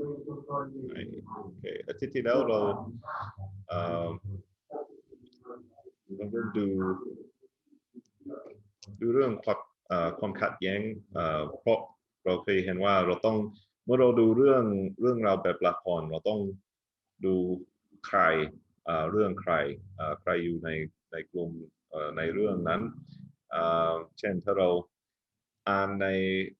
โอเคอาทิตย์ที่แล้วเราเอ่อเราก็ดูดูเรื่องความความขัดแย้งเพราะเราเคยเห็นว่าเราต้องเมื่อเราดูเรื่องเรื่องราวแบบละครเราต้องดูใครเรื่องใครใครอยู่ในในกลุ่มในเรื่องนั้นเอ่อเช่นถ้าเรา อ่านใน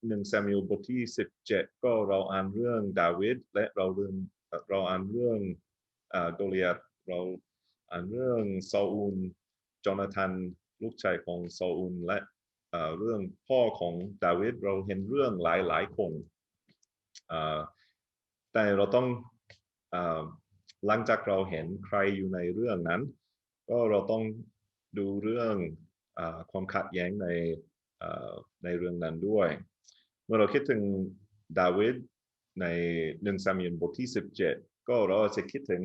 หนึ่งซามูเอลบทที่สิบเจ็ดก็เราอ่านเรื่องดาวิดและเราเรื่องเราอ่านเรื่องอโกลิยัตเราอ่านเรื่องซาอูลจอนาธานลูกชายของซาอูลและเรื่องพ่อของดาวิดเราเห็นเรื่องหลายหลายคนแต่เราต้องหลังจากเราเห็นใครอยู่ในเรื่องนั้น ก็เราต้องดูเรื่องอความขัดแย้งใน ในเรื่องนั้นด้วย เมื่อเราคิดถึงดาวิดในหนึ่งซามูเอลบทที่สิบเจ็ดก็เราจะคิดถึง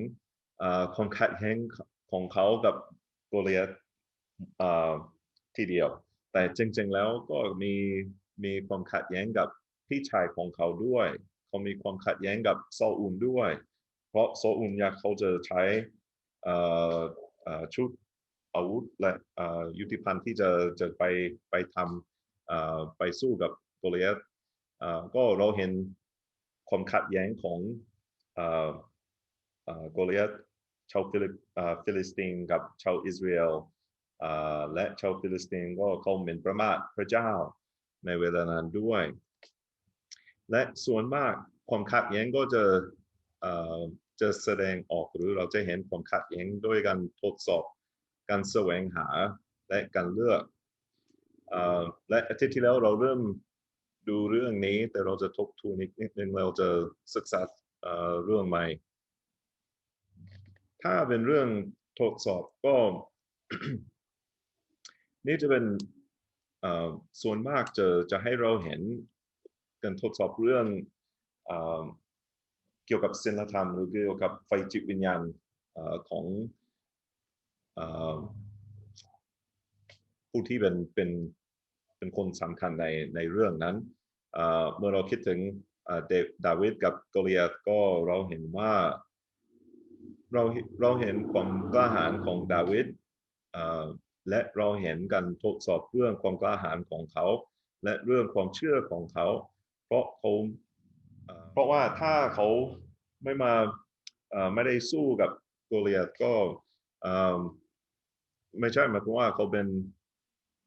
ความขัดแย้งของเขากับโกลิยัตทีเดียว แต่จริงๆแล้วก็มีมีความขัดแย้งกับพี่ชายของเขาด้วยเขามีความขัดแย้งกับซาอูลด้วย เพราะซาอูลอยากเขาจะใช้ชุด อาวุธและเอ่อยุทธิพันธ์ที่จะจะไปไปทำไปสู้กับโกลิยัตเอ่อก็เราเห็นความขัดแย้งของเอ่อเอ่อโกลิยัตชาวฟิลิฟิลิสตินกับชาวอิสราเอลและชาวฟิลิสตินก็เขาหมิ่นประมาทพระเจ้าในเวลานั้นด้วย และส่วนมากความขัดแย้งก็จะจะแสดงออกหรือเราจะเห็นความขัดแย้งด้วยการทดสอบ การแสวงหาและการเลือกอและอาทิตย์ที่แล้วเราเริ่มดูเรื่องนี้ แต่เราจะทบทวนอีกนิดนึงเราจะศึกษาเรื่องใหม่ ถ้าเป็นเรื่องทดสอบก็นี่จะเป็นส่วนมากจะจะให้เราเห็นการทดสอบเรื่องเอ่อเกี่ยวกับศีลธรรม หรือเกี่ยวกับไฟจิตวิญญาณอของ ผู้ที่เป็นเป็นเป็นคนสำคัญในในเรื่องนั้นเมื่อเราคิดถึงเดาวิดกับโกลิยัตก็เราเห็นว่าเราเราเห็นความกล้าหาญของดาวิดและเราเห็นการทดสอบเรื่องความกล้าหาญของเขา และเรื่องความเชื่อของเขา เพราะเขาเพราะว่าถ้าเขาไม่มาไม่ได้สู้กับโกลิยัตก็ ไม่ใช่หมายความว่าเขาเป็น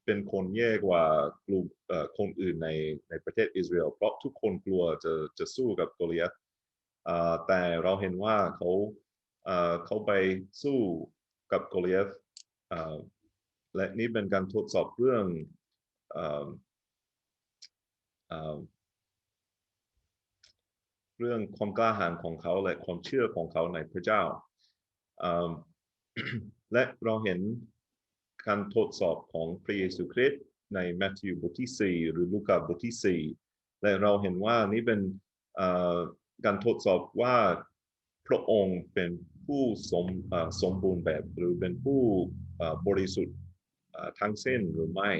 เป็นคนแย่กว่ากลุ่มเอ่อคนอื่นในในประเทศอิสราเอลเพราะทุกคนกลัวจะจะสู้กับโกลิยัตอ่อแต่เราเห็นว่าเขาเอ่อเขาไปสู้กับโกลิยัตอ่อและนี่เป็นการทดสอบเรื่องเอ่อเอ่อเรื่องความกล้าหาญของเขาและความเชื่อของเขาในพระเจ้า และเราเห็น การทดสอบของพระเยซูคริสต์ในมัทธิวบทที่ 4 หรือลูกาบทที่ 4 และเราเห็นว่านี่เป็นการทดสอบว่าพระองค์เป็นผู้สมสมบูรณ์แบบ หรือเป็นผู้บริสุทธิ์ทั้งสิ้นหรือไม่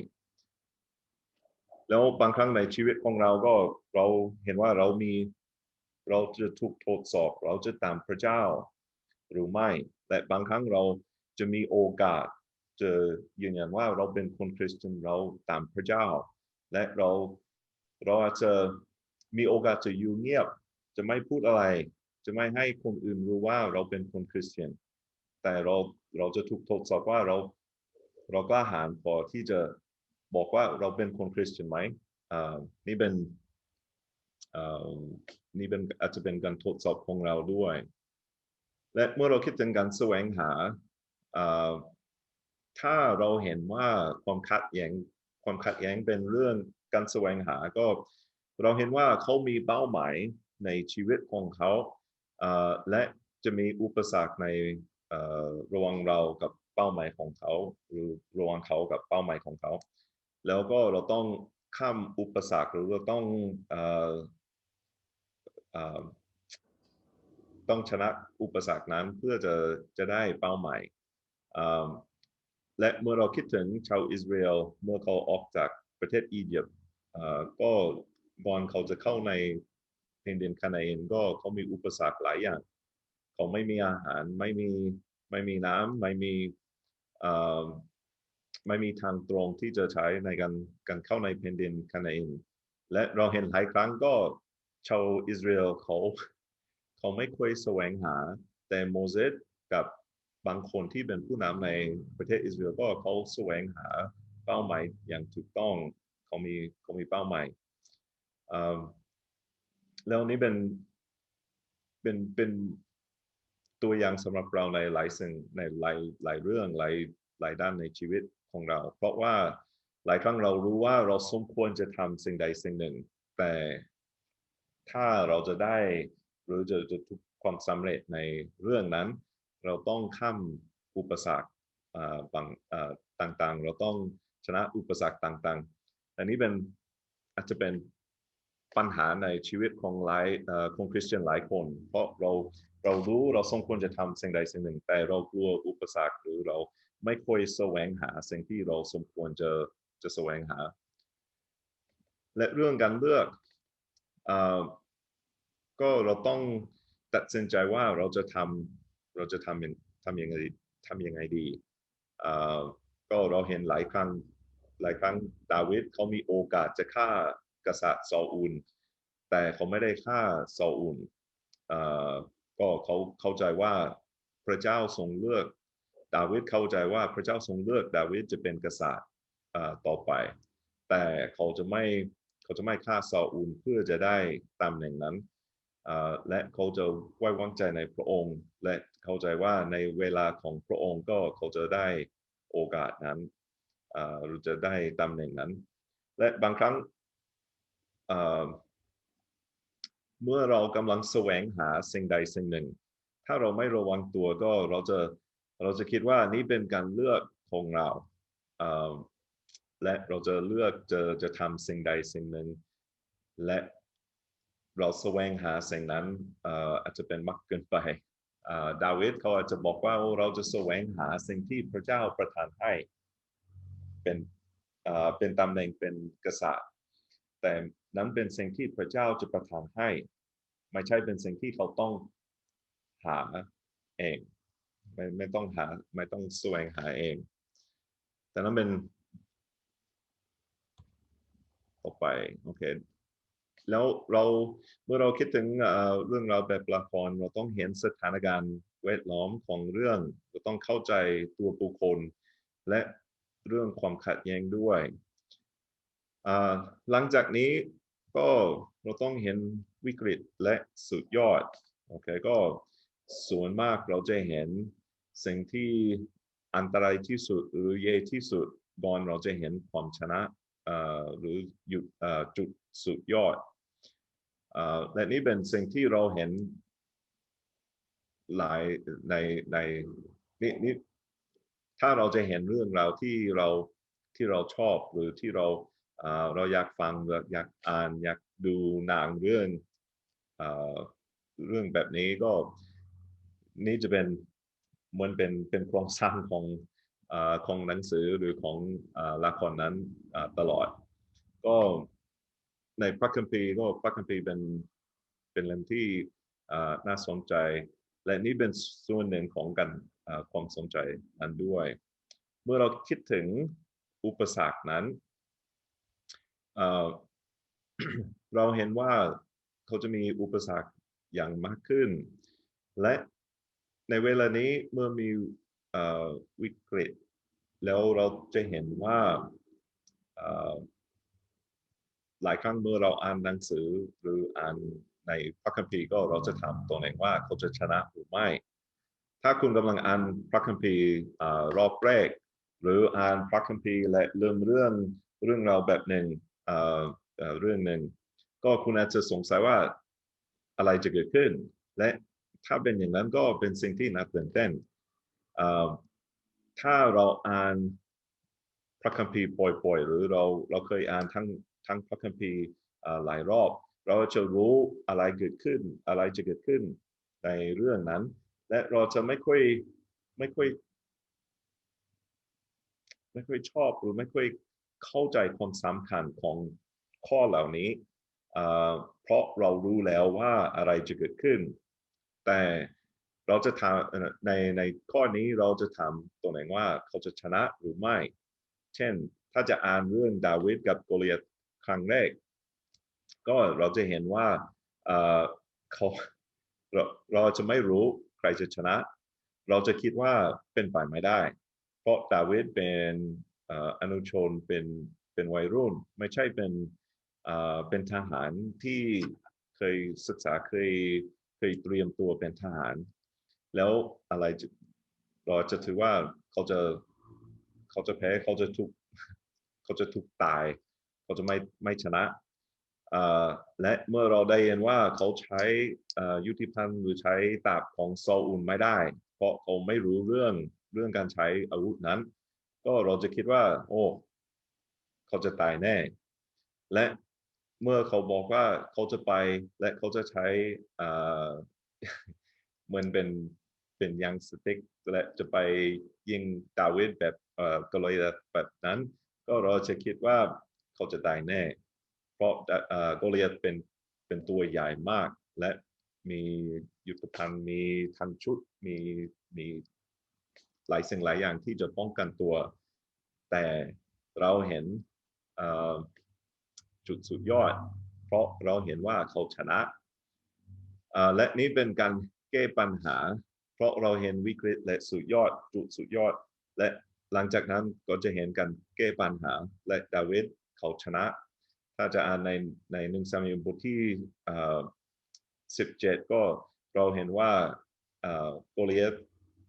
แล้วบางครั้งในชีวิตของเราก็เราเห็นว่าเรามีเราจะถูกทดสอบ เราจะตามพระเจ้าหรือไม่ และบางครั้งเราจะมีโอกาส จะยืนยันว่าเราเป็นคนคริสเตียนเราตามพระเจ้า และเราเราอาจจะมีโอกาสจะอยู่เงียบ จะไม่พูดอะไร จะไม่ให้คนอื่นรู้ว่าเราเป็นคนคริสเตียน แต่เราเราจะถูกทดสอบว่าเราเรากล้าหาญพอที่จะบอกว่าเราเป็นคนคริสเตียนไหมอ่านี่เป็นอ่านี่เป็นอาจจะเป็นการทดสอบของเราด้วย และเมื่อเราคิดถึงการแสวงหาอ่า ถ้าเราเห็นว่าความขัดแย้งความขัดแย้งเป็นเรื่องการแสวงหาก็ เราเห็นว่าเขามีเป้าหมายในชีวิตของเขาและจะมีอุปสรรคในระหว่างเรากับเป้าหมายของเขาหรือระหว่างเขากับเป้าหมายของเขา แล้วก็เราต้องข้ามอุปสรรคหรือเราต้องออต้องชนะอุปสรรคนั้นเพื่อจะจะได้เป้าหมาย และเมื่อเราคิดถึงชาวอิสราเอลเมื่อเขาออกจากประเทศอียิปต์ก็ก่อนเขาจะเข้าในแผ่นดินคานาเอนก็เขามีอุปสรรคหลายอย่าง เขาไม่มีอาหารไม่มีไม่มีน้ำไม่มีไม่มีทางตรงที่จะใช้ในการการเข้าในแผ่นดินคานาเอนและเราเห็นหลายครั้งก็ชาวอิสราเอลเขาเขาไม่ค่อยแสวงหาแต่โมเสสกับ บางคนที่เป็นผู้นำในประเทศอิสราเอลก็เขาแสวงหาเป้าหมายอย่างถูกต้องเขามีเขามีเป้าหมายแล้วนี่เป็นเป็นเป็นตัวอย่างสำหรับเราในหลายสิ่งในหลายหลายเรื่องหลายหลายด้านในชีวิตของเรา เพราะว่าหลายครั้งเรารู้ว่าเราสมควรจะทำสิ่งใดสิ่งหนึ่ง แต่ถ้าเราจะได้หรือจะจะทุกความสำเร็จในเรื่องนั้น เราต้องข้ามอุปสรรคต่างๆ เราต้องชนะอุปสรรคต่างๆ อันนี้เป็นอาจจะเป็นปัญหาในชีวิตของหลายของคริสเตียนหลายคน เพราะเราเรารู้เราสมควรจะทำสิ่งใดสิ่งหนึ่ง แต่เรากลัวอุปสรรคหรือเราไม่ค่อยแสวงหาสิ่งที่เราสมควรจะจะแสวงหา และเรื่องการเลือกเอ่อก็เราต้องตัดสินใจว่าเราจะทำ เราจะทำยังทำยังไงทำยังไงดีอ่อก็เราเห็นหลายครั้งหลายครั้งดาวิดเขามีโอกาสจะฆ่ากษัตริย์ซาอูลแต่เขาไม่ได้ฆ่าซาอูลอ่อก็เขาเข้าใจว่าพระเจ้าทรงเลือก ดาวิดเข้าใจว่าพระเจ้าทรงเลือกดาวิดจะเป็นกษัตริย์อ่อต่อไป แต่เขาจะไม่เขาจะไม่ฆ่าซาอูลเพื่อจะได้ตำแหน่งนั้น และเขาจะไว้วางใจในพระองค์ และเข้าใจว่าในเวลาของพระองค์ก็เขาจะได้โอกาสนั้นหรือจะได้ตำแหน่งนั้น และบางครั้งเมื่อเรากำลังแสวงหาสิ่งใดสิ่งหนึ่ง ถ้าเราไม่ระวังตัวก็เราจะเราจะคิดว่านี่เป็นการเลือกของเราและเราจะเลือกจะจะทำสิ่งใดสิ่งหนึ่ง และ เราแสวงหาสิ่งนั้นอาจจะเป็นมากเกินไปดาวิดเขาอาจจะบอกว่าเราจะแสวงหาสิ่งที่พระเจ้าประทานให้เป็นเป็นตำแหน่งเป็นกษัตริย์ แต่นั้นเป็นสิ่งที่พระเจ้าจะประทานให้ ไม่ใช่เป็นสิ่งที่เขาต้องหาเองไม่ไม่ต้องหาไม่ต้องแสวงหาเอง แต่นั้นเป็นต่อไปโอเค แล้วเราเมื่อเราคิดถึงเรื่องราวแบบละครเราต้องเห็นสถานการณ์แวดล้อมของเรื่องเราต้องเข้าใจตัวบุคคล และเรื่องความขัดแย้งด้วยหลังจากนี้ก็เราต้องเห็นวิกฤตและสุดยอดโอเคก็ส่วนมากเราจะเห็นสิ่งที่อันตรายที่สุดหรือเย่ที่สุดก่อนเราจะเห็นความชนะหรือหยุดเอ่อจุดสุดยอด และนี่เป็นสิ่งที่เราเห็นหลายในในนี่นี่ถ้าเราจะเห็นเรื่องราวที่เราที่เราชอบหรือที่เราเราอยากฟังอยากอ่านอยากดูหนังเรื่องเอเรื่องแบบนี้ก็นี่จะเป็นเหมือนเป็นเป็นโครงสร้างของอของหนังสือหรือของอละครนั้นตลอด ก็ ในพระคัมภีร์ก็พระคัมภีร์เป็นเป็นเล่มที่น่าสนใจ และนี่เป็นส่วนหนึ่งของการความสนใจนั้นด้วย เมื่อเราคิดถึงอุปสรรคนั้นเเราเห็นว่าเขาจะมีอุปสรรคอย่างมากขึ้น และในเวลานี้เมื่อมีอวิกฤต แล้วเราจะเห็นว่า หลายครั้งเมื่อเราอ่านหนังสือหรืออ่านในพระคัมภีร์ก็เราจะถามตัวเองว่าเขาจะชนะหรือไม่ ถ้าคุณกำลังอ่านพระคัมภีร์รอบแรก หรืออ่านพระคัมภีร์และเริ่มเรื่องเรื่องราวแบบหนึ่งเรื่องหนึ่งก็คุณอาจจะสงสัยว่าอะไรจะเกิดขึ้น และถ้าเป็นอย่างนั้นก็เป็นสิ่งที่น่าตื่นเต้นถ้าเราอ่านพระคัมภีร์บ่อยๆหรือเราเราเคยอ่านทั้ง ทั้งพระคัมภีร์หลายรอบ เราจะรู้อะไรเกิดขึ้น อะไรจะเกิดขึ้นในเรื่องนั้น และเราจะไม่ค่อยไม่ค่อยไม่ค่อยชอบหรือไม่ค่อยเข้าใจความสำคัญของข้อเหล่านี้ เพราะเรารู้แล้วว่าอะไรจะเกิดขึ้น แต่เราจะถามเอ่อในในข้อนี้เราจะถามตัวไหนว่าเขาจะชนะหรือไม่ เช่น ถ้าจะอ่านเรื่องดาวิดกับโกเลียต ครั้งแรก ก็เราจะเห็นว่าเขาเราเราจะไม่รู้ใครจะชนะ เราจะคิดว่าเป็นไปไม่ได้ เพราะดาวิดเป็นออนุชนเป็นเป็นวัยรุ่น ไม่ใช่เป็นเป็นทหารที่เคยศึกษาเคยเคยเตรียมตัวเป็นทหาร แล้วอะไรเราจะถือว่าเขาจะเขาจะแพ้เขาจะถูกเขาจะถูกตาย เขาจะไม่ไม่ชนะและเมื่อเราได้เห็นว่าเขาใช้ยุทธิพันธ์หรือใช้ดาบของโซอลอุนไม่ได้ เพราะเขาไม่รู้เรื่องเรื่องการใช้อาวุธนั้น ก็เราจะคิดว่า โอ้เขาจะตายแน่ และเมื่อเขาบอกว่าเขาจะไปและเขาจะใช้เหมือนเป็นเป็นยางสติ๊กและจะไปยิงดาวิดแบบเออกลยแบบนั้น ก็เราจะคิดว่า เขาจะตายแน่ เพราะเอ่อโกเลียตเป็นเป็นตัวใหญ่มาก และมียุทธภัณฑ์มีทันชุดมีมีหลายสิ่งหลายอย่างที่จะป้องกันตัว แต่เราเห็นจุดสุดยอด เพราะเราเห็นว่าเขาชนะและนี่เป็นการแก้ปัญหา เพราะเราเห็นวิกฤตและสุดยอดจุดสุดยอด และหลังจากนั้นก็จะเห็นการแก้ปัญหา และดาวิด เขาชนะ ถ้าจะอ่านในในหนึ่งซามูเอลบทที่สิบเจ็ดก็เราเห็นว่าเอ่อโกลิเอต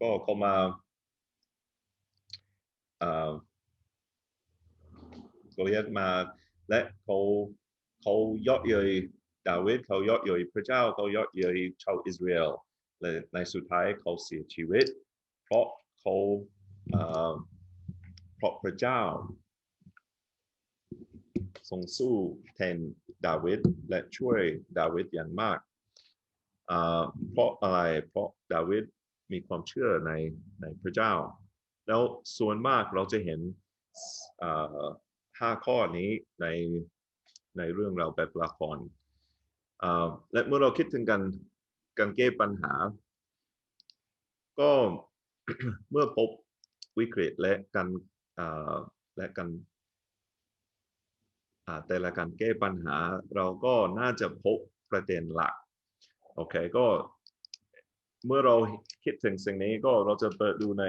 ก็เข้ามาเอ่อโกลิเอตมาและเขาเขาเยาะเย้ยดาวิดเขาเยาะเย้ยพระเจ้าเขาเยาะเย้ยชาวอิสราเอลและในสุดท้ายเขาเสียชีวิต เพราะเขาเอ่อเพราะพระเจ้า ทรงสู้แทนดาวิดและช่วยดาวิดอย่างมาก เพราะอะไรเพราะดาวิดมีความเชื่อในในพระเจ้า แล้วส่วนมากเราจะเห็นห้าข้อนี้ในในเรื่องเราวแบบละครและเมื่อเราคิดถึงการการแก้ปัญหา ก็เมื่อพบวิกฤตและการและการ แต่ละการแก้ปัญหาเราก็น่าจะพบประเด็นหลัก โอเค ก็เมื่อเราคิดถึงสิ่งนี้ก็เราจะเปิดดูใน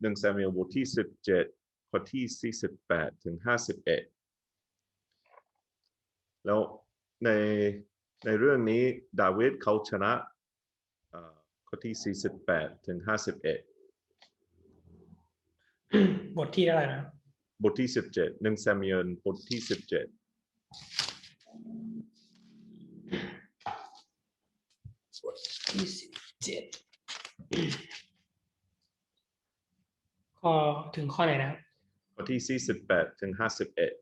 หนึ่งซมูเอลบทที่สิบเจ็ดข้อที่สี่สิบแปดถึงห้าสิบเอ็ดแล้วในในเรื่องนี้ดาวิดเขาชนะข้อที่สี่สิบแปดถึงห้าสิบเอ็ดบทที่เท่าไรนะ บทที่สิบเจ็ดหนึ่งซามูเอลบทที่สิบเจ็ดที่สิบเจ็ดข้อถึงข้อไหนนะข้อที่สี่สิบแปดถึงห้าสิบเอ็ด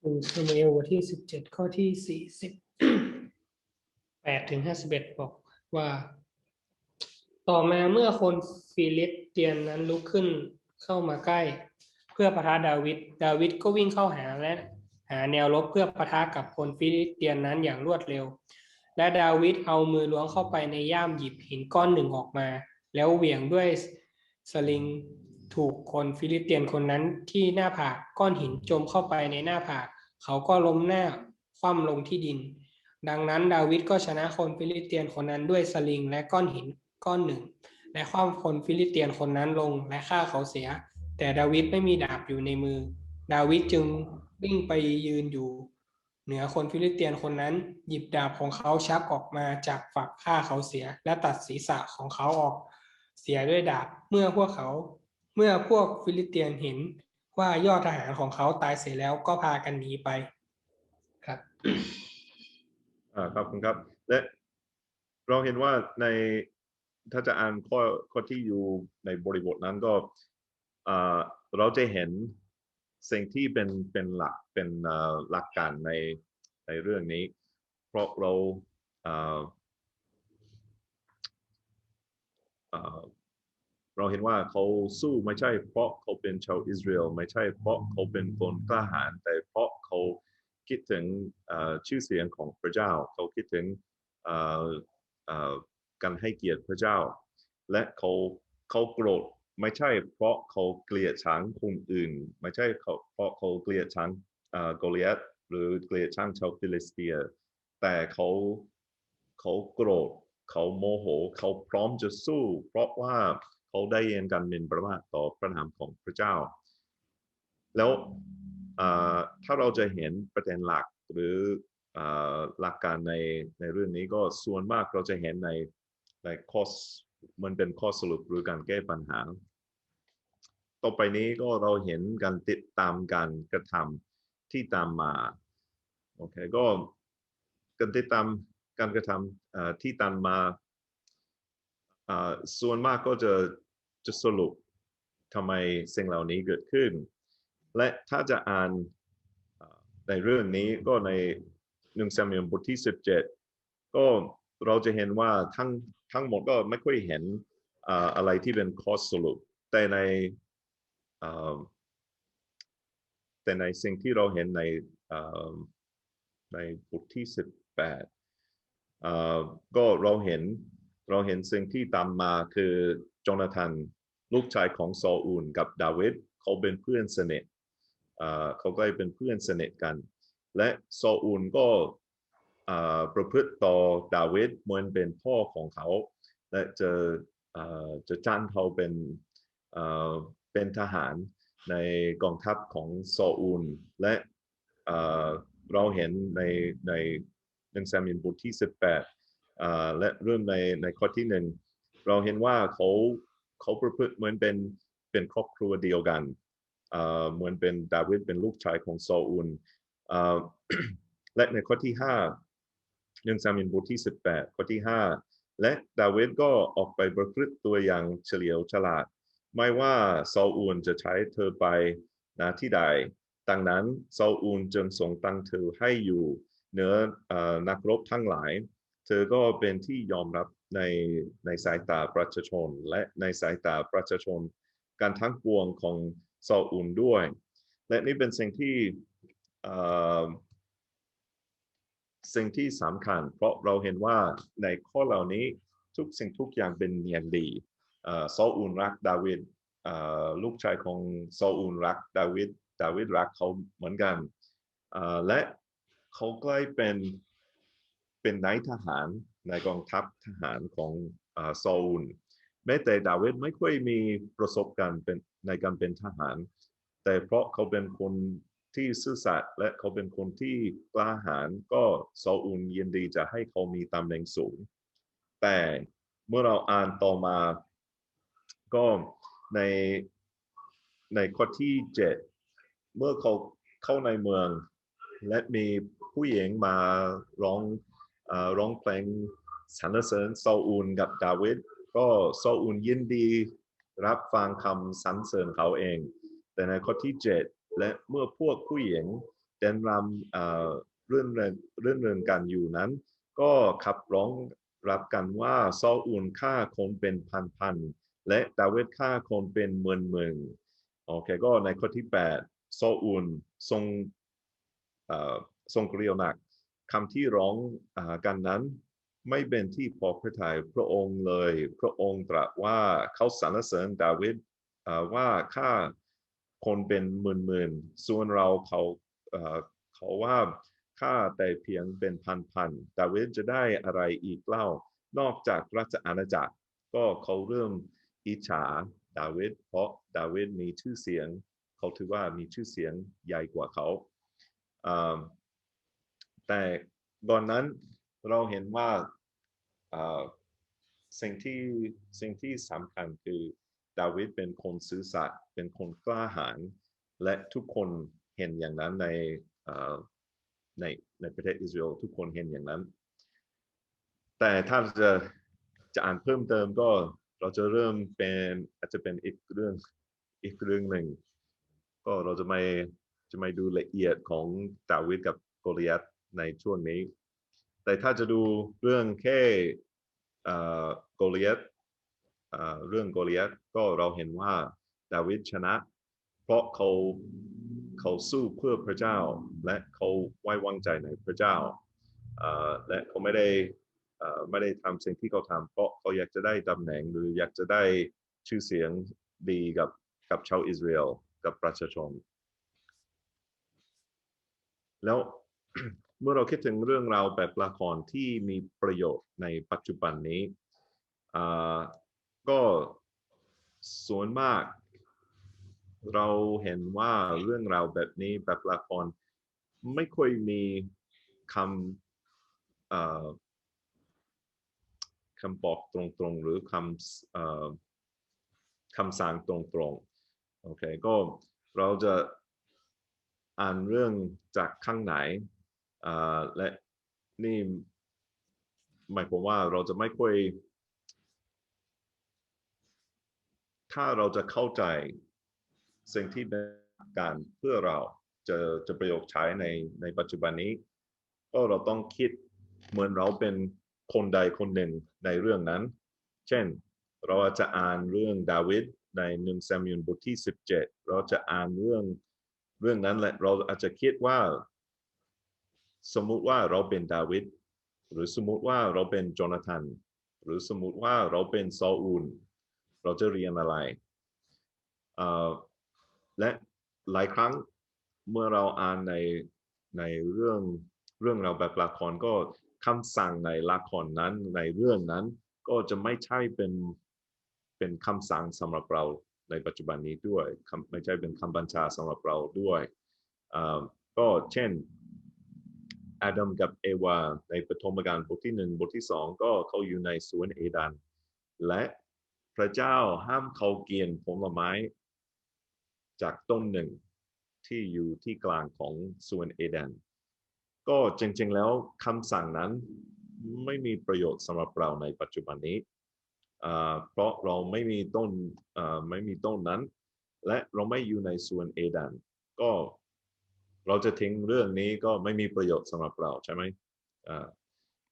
หนึ่งซามูเอลบทที่สิบเจ็ดข้อที่สี่สิบแปดถึงห้าสิบเอ็ดบอกว่า ต่อมาเมื่อคนฟิลิปเตียนนั้นลุกขึ้นเข้ามาใกล้ เพื่อประทะดาวิดดาวิดก็วิ่งเข้าหาและหาแนวรบเพื่อประทะกับคนฟิลิปเตียนนั้นอย่างรวดเร็ว และดาวิดเอามือล้วงเข้าไปในย่ามหยิบหินก้อนหนึ่งออกมา แล้วเหวี่ยงด้วยสลิงถูกคนฟิลิปเตียนคนนั้นที่หน้าผากก้อนหินจมเข้าไปในหน้าผากเขาก็ล้มหน้าคว่ำลงที่ดิน ดังนั้นดาวิดก็ชนะคนฟิลิปเตียนคนนั้นด้วยสลิงและก้อนหิน ก้อนหนึ่ง และคว่ำคนฟิลิเตียนคนนั้นลงและฆ่าเขาเสีย แต่ดาวิดไม่มีดาบอยู่ในมือ ดาวิดจึงวิ่งไปยืนอยู่ เหนือคนฟิลิเตียนคนนั้น หยิบดาบของเขาชักออกมาจากฝักฆ่าเขาเสีย และตัดศีรษะของเขาออกเสียด้วยดาบเมื่อพวกเขา เมื่อพวกฟิลิเตียนเห็นว่ายอดทหารของเขาตายเสียแล้วก็พากันหนีไปครับอ่าครับคุณครับและเราเห็นว่าใน ถ้าจะอ่านข้อข้อที่อยู่ในบริบทนั้นก็เราจะเห็นสิ่งที่เป็นเป็นหลักเป็นหลักการในในเรื่องนี้ เพราะเราเราเห็นว่าเขาสู้ไม่ใช่เพราะเขาเป็นชาวอิสราเอลไม่ใช่เพราะเขาเป็นคนกล้าหาญแต่เพราะเขาคิดถึงชื่อเสียงของพระเจ้า เขาคิดถึง การให้เกียรติพระเจ้า และเขาเขาโกรธไม่ใช่เพราะเขาเกลียดช้างคนอื่น ไม่ใช่เขาเพราะเขาเกลียดช้างเอ่อโกลิอัตหรือเกลียดช้างชาวฟิลิสเตีย แต่เขาเขาโกรธเขาโมโห เขาพร้อมจะสู้ เพราะว่าเขาได้ยินการมินประมาทต่อพระนามของพระเจ้า แล้วถ้าเราจะเห็นประเด็นหลักหรือหลักการในในเรื่องนี้ก็ส่วนมากเราจะเห็นใน ในข้อมันเป็นข้อสรุปหรือการแก้ปัญหา ต่อไปนี้ก็เราเห็นการติดตามการกระทำที่ตามมาโอเคก็การติดตามการกระทำที่ตามมาส่วนมากก็จะจะสรุปทำไมสิ่งเหล่านี้เกิดขึ้น และถ้าจะอ่านในเรื่องนี้ก็ในหนึ่งซามูเอลบทที่สิบเจ็ดก็ เราจะเห็นว่าทั้งทั้งหมดก็ไม่ค่อยเห็นอะไรที่เป็นข้อสรุป แต่ในแต่ในสิ่งที่เราเห็นในในบทที่สิบแปดก็เราเห็นเราเห็นสิ่งที่ตามมาคือโจนาธานลูกชายของซออูลกับดาวิดเขาเป็นเพื่อนสนิทเขาก็เลยเป็นเพื่อนสนิทกัน และซออูลก็ ประพฤติต่อดาวิดเหมือนเป็นพ่อของเขา และจะจะจ้างเขาเป็นเป็นทหารในกองทัพของซออูล และเราเห็นในในหนังสามินบทที่ 18 และเรื่องในในข้อที่หนึ่งเราเห็นว่าเขาเขาประพฤติเหมือนเป็นเป็นครอบครัวเดียวกันเหมือนเป็นดาวิดเป็นลูกชายของซออูลและในข้อที่ 5 เนื่องซามิบทที่ 18 ข้อที่ 5 และดาวิดก็ออกไปประพฤติตัวอย่างเฉลียวฉลาด ไม่ว่าซาอูลจะใช้เธอไปนะที่ใดดังนั้นซาอูลจึงส่งตังเธอให้อยู่เหนืออนักรบทั้งหลาย เธอก็เป็นที่ยอมรับในในสายตาประชาชน และในสายตาประชาชน การทั้งปวงของซาอูลด้วย และนี่เป็นสิ่งที่ สิ่งที่สำคัญ เพราะเราเห็นว่าในข้อเหล่านี้ทุกสิ่งทุกอย่างเป็นเนียนดีเอ่อซาอูลรักดาวิดลูกชายของซาอูลรักดาวิดดาวิดรักเขาเหมือนกันและเขาใกล้เป็นเป็นนายทหารในกองทัพทหารของเอ่อซาอูลแม้แต่ดาวิดไม่ค่อยมีประสบการณ์เป็นในการเป็นทหาร แต่เพราะเขาเป็นคน ที่ซื่อสัตย์และเขาเป็นคนที่กล้าหาญก็ซาอูลยินดีจะให้เขามีตำแหน่งสูง แต่เมื่อเราอ่านต่อมา ก็ในในข้อที่เจ็ดเมื่อเขาเข้าในเมือง และมีผู้หญิงมาร้องอร้องเพลงสรรเสริญซาอูลกับดาวิดก็ซาอูลยินดีรับฟังคำสรรเสริญเขาเอง แต่ในข้อที่เจ็ด และเมื่อพวกผู้หญิงเต้นรำเอ่อเรื่องเริงเรื่องเริงกันอยู่นั้น ก็ขับร้องรับกันว่าซาอูลฆ่าคนเป็นพันๆและดาวิดฆ่าคนเป็นหมื่นๆโอเคก็ในข้อที่ 8ซาอูลทรงเอ่อทรงเกลียวหนักคำที่ร้องอกันนั้นไม่เป็นที่พอพระทัยพระองค์เลย พระองค์ตรัสว่าเขาสรรเสริญดาวิดว่าฆ่า คนเป็นหมื่นๆส่วนเราเขาเขาว่าฆ่าแต่เพียงเป็นพันๆดาวิดจะได้อะไรอีกเล่า นอกจากราชอาณาจักร ก็เขาเริ่มอิจฉาดาวิดเพราะดาวิดมีชื่อเสียง เขาถือว่ามีชื่อเสียงใหญ่กว่าเขา แต่ก่อนนั้นเราเห็นว่าสิ่งที่สิ่งที่สำคัญคือ ดาวิดเป็นคนซื่อสัตย์เป็นคนกล้าหาญและทุกคนเห็นอย่างนั้นในในในประเทศอิสราเอลทุกคนเห็นอย่างนั้น แต่ถ้าจะจะอ่านเพิ่มเติมก็เราจะเริ่มเป็นอาจจะเป็นอีกเรื่องอีกเรื่องหนึ่งก็เราจะไม่จะไม่ดูละเอียดของดาวิดกับโกลิยัตในช่วงนี้ แต่ถ้าจะดูเรื่องแค่โกลิยัต เรื่องโกลิยัตก็เราเห็นว่าดาวิดชนะ เพราะเขาเขาสู้เพื่อพระเจ้า และเขาไว้วางใจในพระเจ้าและเขาไม่ได้ไม่ได้ทำสิ่งที่เขาทำเพราะเขาอยากจะได้ตำแหน่งหรืออยากจะได้ชื่อเสียงดีกับกับชาวอิสราเอลกับประชาชน แล้วเมื่อเราคิดถึงเรื่องราวแบบละครที่มีประโยชน์ในปัจจุบันนี้ ก็ส่วนมาก เราเห็นว่าเรื่องราวแบบนี้แบบละครไม่ค่อยมีคำคำบอกตรงๆ หรือคำอคำสั่งตรงๆ โอเค ก็เราจะอ่านเรื่องจากข้างไหนและนี่หมายความว่าเราจะไม่ค่อย ถ้าเราจะเข้าใจสิ่งที่เป็นการเพื่อเราจะจะประโยคใช้ในในปัจจุบันนี้ ก็เราต้องคิดเหมือนเราเป็นคนใดคนหนึ่งในเรื่องนั้น เช่น เราจะอ่านเรื่องดาวิดในหนึ่งซามูเอลบทที่ 17 เราจะอ่านเรื่องเรื่องนั้นและเราอาจจะคิดว่า สมมุติว่าเราเป็นดาวิดหรือสมมุติว่าเราเป็นโจนาธานหรือสมมุติว่าเราเป็นซออูล เราจะเรียนอะไรและหลายครั้งเมื่อเราอ่านในในเรื่องเรื่องราวแบบละครก็คำสั่งในละครนั้นในเรื่องนั้นก็จะไม่ใช่เป็นเป็นคำสั่งสำหรับเราในปัจจุบันนี้ด้วยไม่ใช่เป็นคำบัญชาสำหรับเราด้วยก็เช่นอาดัมกับเอวาในปฐมกาลบทที่หนึ่งบทที่สองก็เขาอยู่ในสวนเอดานและ พระเจ้าห้ามเขาเกินผลไม้ จากต้นหนึ่งที่อยู่ที่กลางของสวนเอเดน ก็จริงๆแล้วคำสั่งนั้นไม่มีประโยชน์สำหรับเราในปัจจุบันนี้ เพราะเราไม่มีต้นไม่มีต้นนั้น และเราไม่อยู่ในสวนเอเดนก็เราจะทิ้งเรื่องนี้ก็ไม่มีประโยชน์สำหรับเราใช่ไหม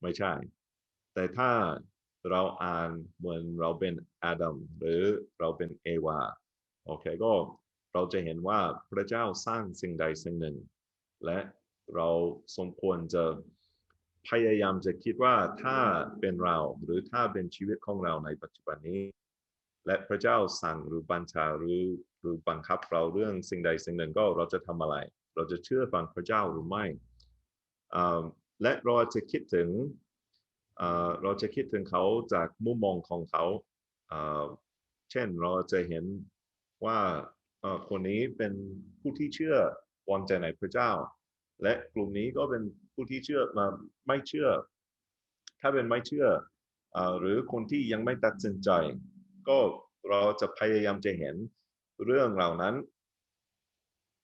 ไม่ใช่ แต่ถ้า เราอ่านเหมือนเราเป็นอาดัมหรือเราเป็นเอวาโอเคก็เราจะเห็นว่าพระเจ้าสร้างสิ่งใดสิ่งหนึ่ง และเราสมควรจะพยายามจะคิดว่าถ้าเป็นเราหรือถ้าเป็นชีวิตของเราในปัจจุบันนี้ และพระเจ้าสั่งหรือบัญชาหรือหรือบังคับเราเรื่องสิ่งใดสิ่งหนึ่งก็เราจะทำอะไร เราจะเชื่อฟังพระเจ้าหรือไม่และเราจะคิดถึง เราจะคิดถึงเขาจากมุมมองของเขา เช่นเราจะเห็นว่าคนนี้เป็นผู้ที่เชื่อวางใจในพระเจ้า และกลุ่มนี้ก็เป็นผู้ที่เชื่อมาไม่เชื่อ ถ้าเป็นไม่เชื่ออหรือคนที่ยังไม่ตัดสินใจ ก็เราจะพยายามจะเห็นเรื่องเหล่านั้น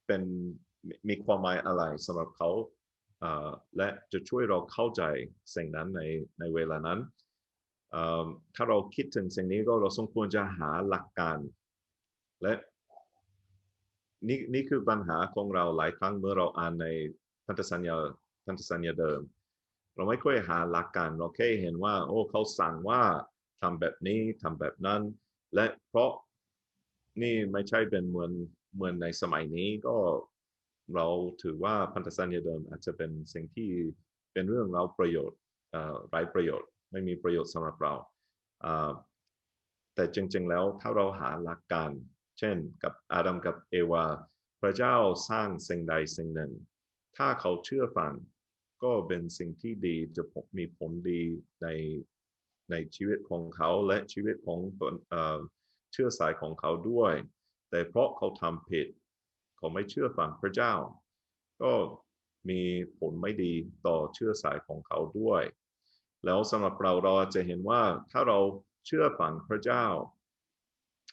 เป็นมีความหมายอะไรสำหรับเขา และจะช่วยเราเข้าใจสิ่งนั้นในในเวลานั้น ถ้าเราคิดถึงสิ่งนี้ก็เราสมควรจะหาหลักการ และนี่นี่คือปัญหาของเราหลายครั้งเมื่อเราอ่านในพันธสัญญาพันธสัญญาเดิม เราไม่ค่อยหาหลักการเราแค่เห็นว่า โอ้เขาสั่งว่าทำแบบนี้ทำแบบนั้น และเพราะนี่ไม่ใช่เป็นเหมือนเหมือนในสมัยนี้ก็ เราถือว่าพันธสัญญาเดิมอาจจะเป็นสิ่งที่เป็นเรื่องเราประโยชน์ไร้ประโยชน์ ไม่มีประโยชน์สำหรับเราแต่จริง ๆ แล้วถ้าเราหาหลักการ เช่นกับอาดัมกับเอวา พระเจ้าสร้างสิ่งใดสิ่งหนึ่ง ถ้าเขาเชื่อฟังก็เป็นสิ่งที่ดีจะมีผลดีในในชีวิตของเขาและชีวิตของเชื้อสายของเขาด้วย แต่เพราะเขาทำผิด เขาไม่เชื่อฟังพระเจ้า ก็มีผลไม่ดีต่อเชื้อสายของเขาด้วย แล้วสำหรับเราเราจะเห็นว่าถ้าเราเชื่อฟังพระเจ้า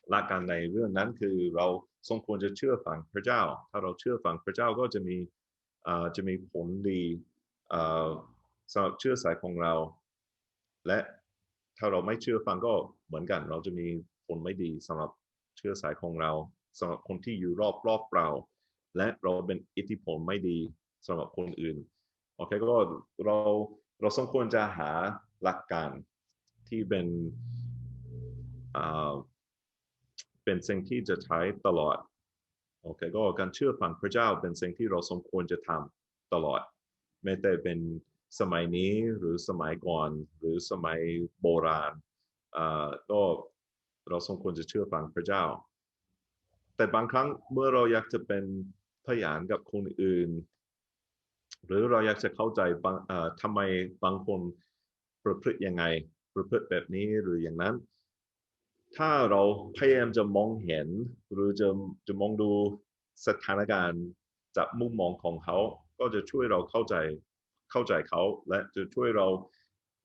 หลักการในเรื่องนั้นคือเราสมควรจะเชื่อฟังพระเจ้า ถ้าเราเชื่อฟังพระเจ้าก็จะมีจะมีผลดีสำหรับเชื่อสายของเรา และถ้าเราไม่เชื่อฟังก็เหมือนกัน เราจะมีผลไม่ดีสำหรับเชื่อสายของเรา สำหรับคนที่อยู่รอบรอบเราและเราเป็นอิทธิพลไม่ดีสำหรับคนอื่นโอเคก็เราเราสมควรจะหาหลักการที่เป็นอ่าเป็นสิ่งที่จะใช้ตลอดโอเคก็การเชื่อฟังพระเจ้าเป็นสิ่งที่เราสมควรจะทำตลอดแม้แต่เป็นสมัยนี้หรือสมัยก่อนหรือสมัยโบราณอ่าก็เราสมควรจะเชื่อฟังพระเจ้า แต่บางครั้งเมื่อเราอยากจะเป็นพยานกับคนอื่น หรือเราอยากจะเข้าใจบางทำไมบางคนประพฤติยังไง ประพฤติแบบนี้หรืออย่างนั้น ถ้าเราพยายามจะมองเห็น หรือจะจะมองดูสถานการณ์จากมุมมองของเขาก็จะช่วยเราเข้าใจเข้าใจเขา และจะช่วยเรา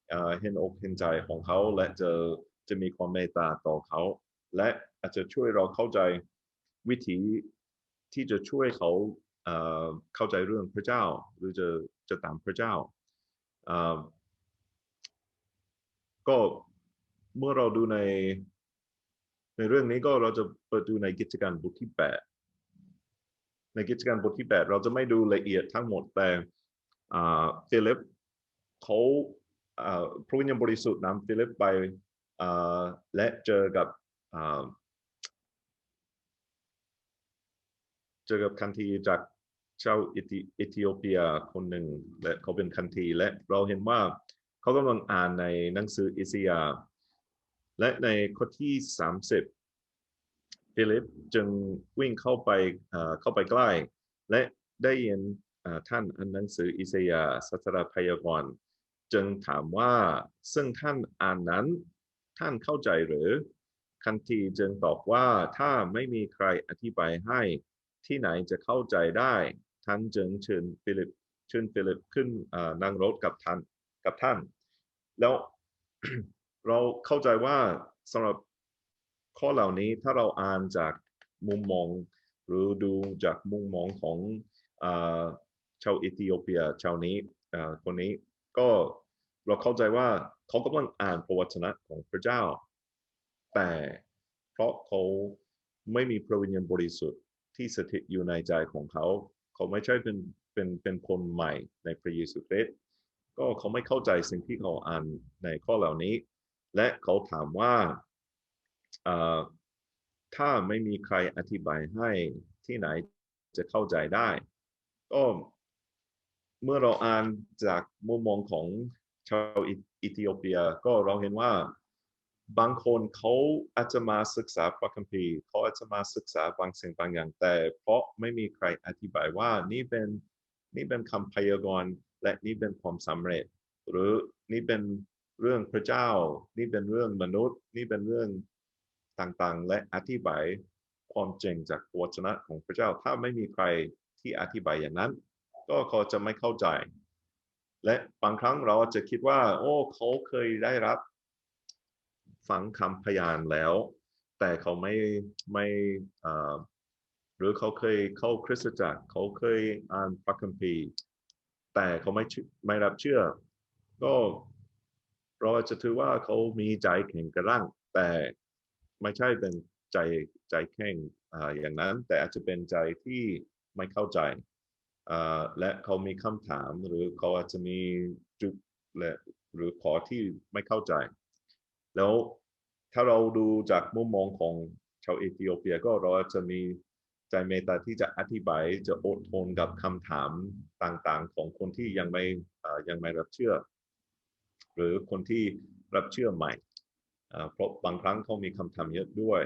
เอ่อเห็นอกเห็นใจของเขา และจะจะมีความเมตตาต่อเขา และอาจจะช่วยเราเข้าใจ วิธีที่จะช่วยเขาเข้าใจเรื่องพระเจ้า หรือจะจะตามพระเจ้าก็เมื่อเราดูในในเรื่องนี้ก็เราจะเปิดดูในกิจการบทที่แปดในกิจการบทที่แปดเราจะไม่ดูละเอียดทั้งหมดแต่อ่าฟิลิปเขาพระวิญญาณบริสุทธิ์นำฟิลิปไปและเจอกับอ่า เจอกับคันธีจากชาวเอธิโอเปียคนหนึ่งและเขาเป็นคันธีและเราเห็นว่าเขากำลังอ่านในหนังสืออิสยาและในข้อที่สามสิบฟิลิปจึงวิ่งเข้าไปเอ่อเข้าไปใกล้ และได้ยินอ่อท่านอ่านหนังสืออิสยาสัตรพยากรณ์จึงถามว่าซึ่งท่านอ่านนั้นท่านเข้าใจหรือคันทีจึงตอบว่าถ้าไม่มีใครอธิบายให้ ที่ไหนจะเข้าใจได้ท่านจึงเชิญฟิลิปเชิญฟิลิปขึ้นนั่งรถกับท่านกับท่าน แล้วเราเข้าใจว่าสำหรับข้อเหล่านี้ถ้าเราอ่านจากมุมมอง หรือดูจากมุมมองของอชาวเอธิโอเปียชาวนี้คนนี้ก็เราเข้าใจว่าเขากำลังอ่านพระวจนะของพระเจ้า แต่เพราะเขาไม่มีพระวิญญาณบริสุทธิ์ ที่สถิตอยู่ในใจของเขา เขาไม่ใช่เป็นเป็นเป็นคนใหม่ในพระเยซูคริสต์ก็เขาไม่เข้าใจสิ่งที่เขาอ่านในข้อเหล่านี้ และเขาถามว่าถ้าไม่มีใครอธิบายให้ที่ไหนจะเข้าใจได้ ก็เมื่อเราอ่านจากมุมมองของชาวอิอิธิโอเปีย ก็เราเห็นว่า บางคนเขาอาจจะมาศึกษาพระคัมภีร์เขาอาจจะมาศึกษาบางสิ่งบางอย่าง แต่เพราะไม่มีใครอธิบายว่านี่เป็นนี่เป็นคำพยากรณ์และนี่เป็นความสำเร็จ หรือนี่เป็นเรื่องพระเจ้า นี่เป็นเรื่องมนุษย์ นี่เป็นเรื่องต่างๆ และอธิบายความจริงจากวจนะของพระเจ้า ถ้าไม่มีใครที่อธิบายอย่างนั้น ก็เขาจะไม่เข้าใจ และบางครั้งเราจะคิดว่า โอ้เขาเคยได้รับ ฟังคำพยานแล้ว แต่เขาไม่ไม่หรือเขาเคยเข้าคริสตจักรเขาเคยอ่านพระคัมภีร์แต่เขาไม่ไม่รับเชื่อ ก็เราอาจจะถือว่าเขามีใจแข็งกระร่าง แต่ไม่ใช่เป็นใจใจแข็งออย่างนั้น แต่อาจจะเป็นใจที่ไม่เข้าใจและเขามีคำถามหรือเขาอาจจะมีจุดและหรือขอที่ไม่เข้าใจ แล้วถ้าเราดูจากมุมมองของชาวเอธิโอเปียก็เราจะมีใจเมตตาที่จะอธิบายจะอดทนกับคำถามต่างๆ ของคนที่ยังไม่ยังไม่รับเชื่อ หรือคนที่รับเชื่อใหม่เพราะบางครั้งเขามีคำถามเยอะด้วย